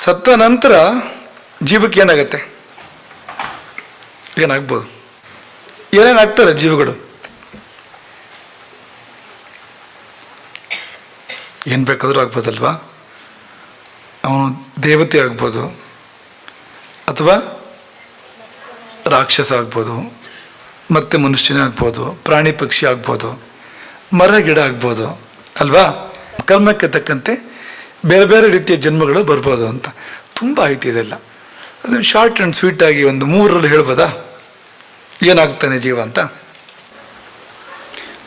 ಸತ್ತ ನಂತರ ಜೀವಕ್ಕೆ ಏನಾಗತ್ತೆ? ಏನಾಗ್ಬೋದು? ಏನೇನಾಗ್ತಾರೆ ಜೀವಗಳು? ಏನು ಬೇಕಾದರೂ ಆಗ್ಬೋದಲ್ವಾ? ಅವನು ದೇವತೆ ಆಗ್ಬೋದು. ಅಥವಾ ರಾಕ್ಷಸ ಆಗ್ಬೋದು. ಮತ್ತೆ ಮನುಷ್ಯನೇ ಆಗ್ಬೋದು. ಪ್ರಾಣಿ ಪಕ್ಷಿ ಆಗ್ಬೋದು. ಮರ ಗಿಡ ಆಗ್ಬೋದು. ಅಲ್ವಾ? ಕರ್ಮಕ್ಕೆ ತಕ್ಕಂತೆ ಬೇರೆ ಬೇರೆ ರೀತಿಯ ಜನ್ಮಗಳು ಬರ್ಬೋದು ಅಂತ. ತುಂಬ ಆಯ್ತು ಇದೆಲ್ಲ. ಅದನ್ನು ಶಾರ್ಟ್ ಆ್ಯಂಡ್ ಆಗಿ ಒಂದು ಮೂರರಲ್ಲಿ ಹೇಳ್ಬೋದಾ? ಏನಾಗ್ತಾನೆ ಜೀವ ಅಂತ?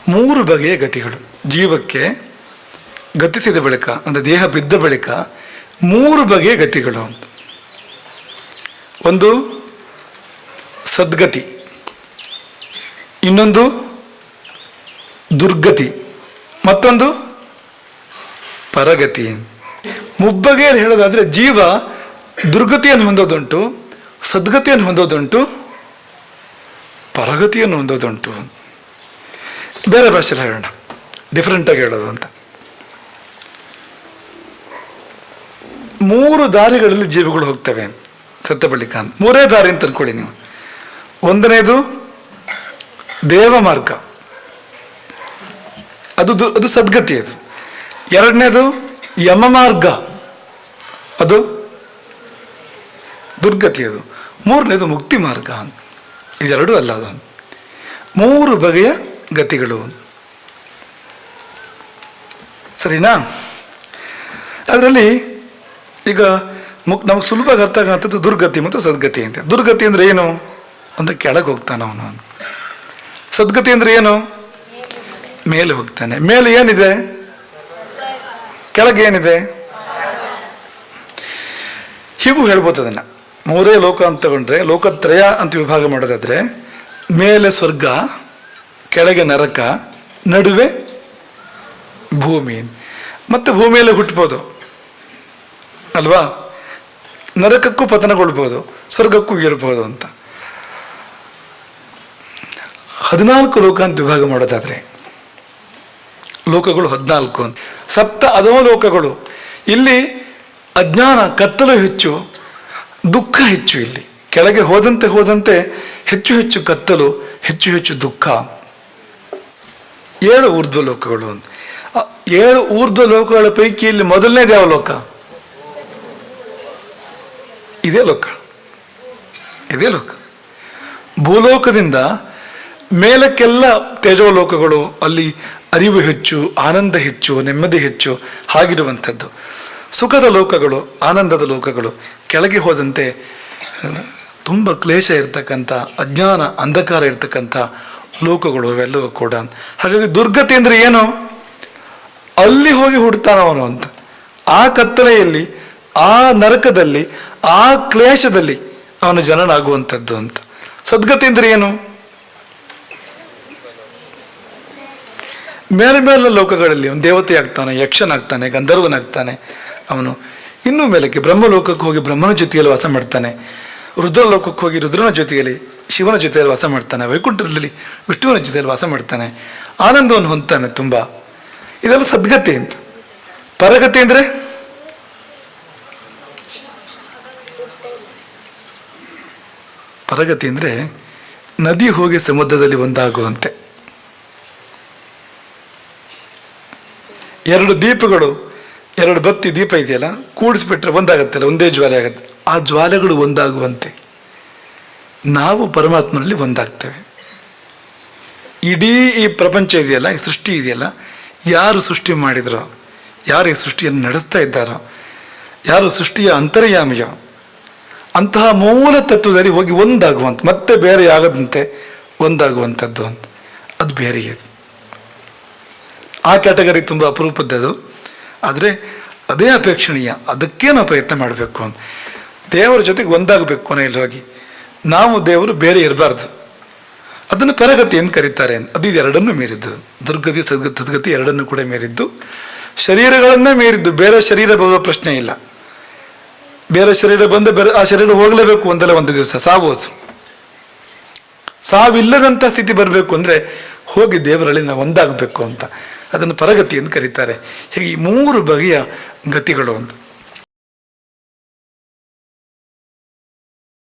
ಮೂರು ಬಗೆಯ ಗತಿಗಳು. ಜೀವಕ್ಕೆ ಗತಿಸಿದ ಬಳಿಕ, ಅಂದರೆ ದೇಹ ಬಿದ್ದ ಬಳಿಕ ಮೂರು ಬಗೆಯ ಗತಿಗಳು ಅಂತ. ಒಂದು ಸದ್ಗತಿ. ಇನ್ನೊಂದು ದುರ್ಗತಿ. ಮತ್ತೊಂದು ಪರಗತಿ ಮುಬ್ಬಗೆಯಲ್ಲಿ ಹೇಳೋದಾದರೆ ಜೀವ ದುರ್ಗತಿಯನ್ನು ಹೊಂದೋದುಂಟು, ಸದ್ಗತಿಯನ್ನು ಹೊಂದೋದುಂಟು, ಪರಗತಿಯನ್ನು ಹೊಂದೋದುಂಟು. ಬೇರೆ ಭಾಷೆಯಲ್ಲಿ ಹೇಳೋಣ. ಡಿಫ್ರೆಂಟಾಗಿ ಹೇಳೋದು ಅಂತ. ಮೂರು ದಾರಿಗಳಲ್ಲಿ ಜೀವಿಗಳು ಹೋಗ್ತವೆ. ಸತ್ತ ಬಳಿಕ ಅಂತ ಮೂರೇ ದಾರಿ ಅಂತ ಅನ್ಕೊಳ್ಳಿ ನೀವು. ಒಂದನೇದು ದೇವ ಮಾರ್ಗ. ಅದು ಅದು ಸದ್ಗತಿ ಅದು. ಎರಡನೇದು ಯಮ ಮಾರ್ಗ. ಅದು? ದುರ್ಗತಿ ಅದು. ಮೂರನೇದು ಮುಕ್ತಿ ಮಾರ್ಗ ಅಂತ ಇದೆರಡೂ ಅಲ್ಲ ಅದು. ಮೂರು ಬಗೆಯ ಗತಿಗಳು ಸರಿನಾ? ಅದರಲ್ಲಿ ಈಗ ಮುಕ್ ನಮಗೆ ಸುಲಭವಾಗಿ ಅರ್ಥ ಆಗಂಥದ್ದು ದುರ್ಗತಿ ಮತ್ತು ಸದ್ಗತಿ ಅಂತ. ದುರ್ಗತಿ ಅಂದರೆ ಏನು? ಅಂದರೆ ಕೆಳಗೆ ಹೋಗ್ತಾನೆ ಅವನು. ಸದ್ಗತಿ ಅಂದರೆ ಏನು? ಮೇಲೆ ಹೋಗ್ತಾನೆ. ಮೇಲೆ ಏನಿದೆ? ಕೆಳಗೆ ಏನಿದೆ? ಹೀಗೂ ಹೇಳ್ಬೋದು ಅದನ್ನು? ಮೂರೇ ಲೋಕ ಅಂತ ತಗೊಂಡ್ರೆ ಲೋಕತ್ರಯ ಅಂತ ವಿಭಾಗ ಮಾಡೋದಾದರೆ, ಮೇಲೆ ಸ್ವರ್ಗ, ಕೆಳಗೆ ನರಕ, ನಡುವೆ ಭೂಮಿ. ಮತ್ತು ಭೂಮಿಯಲ್ಲಿ ಹುಟ್ಬೋದು. ಅಲ್ವಾ? ನರಕಕ್ಕೂ ಪತನಗೊಳ್ಬೋದು, ಸ್ವರ್ಗಕ್ಕೂ ಇರ್ಬೋದು ಅಂತ. ಹದಿನಾಲ್ಕು ಲೋಕ ಅಂತ ವಿಭಾಗ ಮಾಡೋದಾದರೆ, ಲೋಕಗಳು ಹದಿನಾಲ್ಕು ಅಂತ. ಸಪ್ತ ಅಧೋ ಲೋಕಗಳು ಇಲ್ಲಿ ಅಜ್ಞಾನ ಕತ್ತಲು ಹೆಚ್ಚು, ದುಃಖ ಹೆಚ್ಚು ಇಲ್ಲಿ. ಕೆಳಗೆ ಹೋದಂತೆ ಹೋದಂತೆ ಹೆಚ್ಚು ಹೆಚ್ಚು ಕತ್ತಲು, ಹೆಚ್ಚು ಹೆಚ್ಚು ದುಃಖ. ಏಳು ಊರ್ಧ್ವ ಲೋಕಗಳು ಅಂತ ಏಳು ಊರ್ಧ್ವ ಲೋಕಗಳ ಪೈಕಿ ಇಲ್ಲಿ ಮೊದಲನೇದು ಯಾವ ಲೋಕ? ಇದೇ ಲೋಕ. ಇದೇ ಲೋಕ. ಭೂಲೋಕದಿಂದ ಮೇಲಕ್ಕೆಲ್ಲ ತೇಜೋಲೋಕಗಳು ಅಲ್ಲಿ ಅರಿವು ಹೆಚ್ಚು, ಆನಂದ ಹೆಚ್ಚು, ನೆಮ್ಮದಿ ಹೆಚ್ಚು, ಹಾಗಿರುವಂಥದ್ದು. ಸುಖದ ಲೋಕಗಳು, ಆನಂದದ ಲೋಕಗಳು ಕೆಳಗೆ ಹೋದಂತೆ, ತುಂಬ ಕ್ಲೇಶ ಇರ್ತಕ್ಕಂಥ, ಅಜ್ಞಾನ, ಅಂಧಕಾರ ಇರ್ತಕ್ಕಂಥ ಲೋಕಗಳು ಅವೆಲ್ಲವೂ ಕೂಡ. ಹಾಗಾಗಿ ದುರ್ಗತಿ ಅಂದರೆ ಏನು? ಅಲ್ಲಿ ಹೋಗಿ ಹುಡ್ತಾನವನು ಅಂತ. ಆ ಕತ್ತಲೆಯಲ್ಲಿ, ಆ ನರಕದಲ್ಲಿ, ಆ ಕ್ಲೇಶದಲ್ಲಿ ಅವನು ಜನನಾಗುವಂಥದ್ದು ಅಂತ. ಸದ್ಗತಿ ಅಂದ್ರೆ ಏನು? ಮೇಲೆ ಮೇಲೆ ಲೋಕಗಳಲ್ಲಿ ಒಂದು ದೇವತೆ ಆಗ್ತಾನೆ, ಯಕ್ಷನಾಗ್ತಾನೆ, ಗಂಧರ್ವನಾಗ್ತಾನೆ. ಅವನು ಇನ್ನೂ ಮೇಲಕ್ಕೆ ಬ್ರಹ್ಮಲೋಕಕ್ಕೆ ಹೋಗಿ ಬ್ರಹ್ಮನ ಜೊತೆಯಲ್ಲಿ ವಾಸ ಮಾಡ್ತಾನೆ. ರುದ್ರಲೋಕಕ್ಕೆ ಹೋಗಿ ರುದ್ರನ ಜೊತೆಯಲ್ಲಿ ಶಿವನ ಜೊತೆಯಲ್ಲಿ ವಾಸ ಮಾಡ್ತಾನೆ. ವೈಕುಂಠದಲ್ಲಿ ವಿಷ್ಣುವಿನ ಜೊತೆಯಲ್ಲಿ ವಾಸ ಮಾಡ್ತಾನೆ. ಆನಂದವನ್ನು ಹೊಂದ್ತಾನೆ ತುಂಬ. ಇದೆಲ್ಲ ಸದ್ಗತಿ ಅಂತ. ಪರಗತಿ ಅಂದ್ರೆ? ಪರಗತಿ ಅಂದ್ರೆ ನದಿ ಹೋಗಿ ಸಮುದ್ರದಲ್ಲಿ ಒಂದಾಗುವಂತೆ. ಎರಡು ದೀಪಗಳು ಎರಡು ಬತ್ತಿ ದೀಪ ಇದೆಯಲ್ಲ, ಕೂಡಿಸ್ಬಿಟ್ರೆ ಒಂದಾಗತ್ತಲ್ಲ, ಒಂದೇ ಜ್ವಾಲೆ ಆಗುತ್ತೆ. ಆ ಜ್ವಾಲೆಗಳು ಒಂದಾಗುವಂತೆ ನಾವು ಪರಮಾತ್ಮನಲ್ಲಿ ಒಂದಾಗ್ತೇವೆ. ಇಡೀ ಈ ಪ್ರಪಂಚ ಇದೆಯಲ್ಲ, ಈ ಸೃಷ್ಟಿ ಇದೆಯಲ್ಲ, ಯಾರು ಸೃಷ್ಟಿ ಮಾಡಿದರೋ, ಯಾರು ಈ ಸೃಷ್ಟಿಯನ್ನು ನಡೆಸ್ತಾ ಇದ್ದಾರೋ, ಯಾರು ಸೃಷ್ಟಿಯ ಅಂತರ್ಯಾಮಿಯೋ, ಅಂತಹ ಮೂಲ ತತ್ವದಲ್ಲಿ ಹೋಗಿ ಒಂದಾಗುವಂಥ ಮತ್ತೆ ಬೇರೆ ಆಗದಂತೆ ಒಂದಾಗುವಂಥದ್ದು ಅಂತ. ಅದು ಬೇರೆಯದು. ಆ ಕ್ಯಾಟಗರಿ ತುಂಬ ಅಪರೂಪದ್ದದು. ಆದರೆ ಅದೇ ಅಪೇಕ್ಷಣೀಯ. ಅದಕ್ಕೆ ನಾವು ಪ್ರಯತ್ನ ಮಾಡಬೇಕು ಅಂತ. ದೇವರ ಜೊತೆಗೆ ಒಂದಾಗಬೇಕು ಕೊನೆಯಲ್ಲಿ ಹೋಗಿ ನಾವು ದೇವರು ಬೇರೆ ಇರಬಾರ್ದು. ಅದನ್ನು ಪರಗತಿ ಎಂದು ಕರೀತಾರೆ. ಅದು ಇದೆರಡನ್ನೂ ಮೀರಿದ್ದು. ದುರ್ಗತಿ, ಸದ್ಗತಿ ಸದ್ಗತಿ ಎರಡನ್ನೂ ಕೂಡ ಮೀರಿದ್ದು. ಶರೀರಗಳನ್ನೇ ಮೀರಿದ್ದು. ಬೇರೆ ಶರೀರ ಬರುವ ಪ್ರಶ್ನೆ ಇಲ್ಲ. ಬೇರೆ ಶರೀರ ಬಂದು ಬೇರೆ ಆ ಶರೀರ ಹೋಗಲೇಬೇಕು ಒಂದಲ್ಲ ಒಂದು ದಿವಸ. ಸಾವೋದು ಸಾವಿಲ್ಲದಂಥ ಸ್ಥಿತಿ ಬರಬೇಕು ಅಂದರೆ ಹೋಗಿ ದೇವರಲ್ಲಿ ನಾವು ಒಂದಾಗಬೇಕು ಅಂತ. ಅದನ್ನು ಪರಗತಿ ಎಂದು ಕರೀತಾರೆ. ಹೀಗೆ ಈ ಮೂರು ಬಗೆಯ ಗತಿಗಳು ಅಂತ.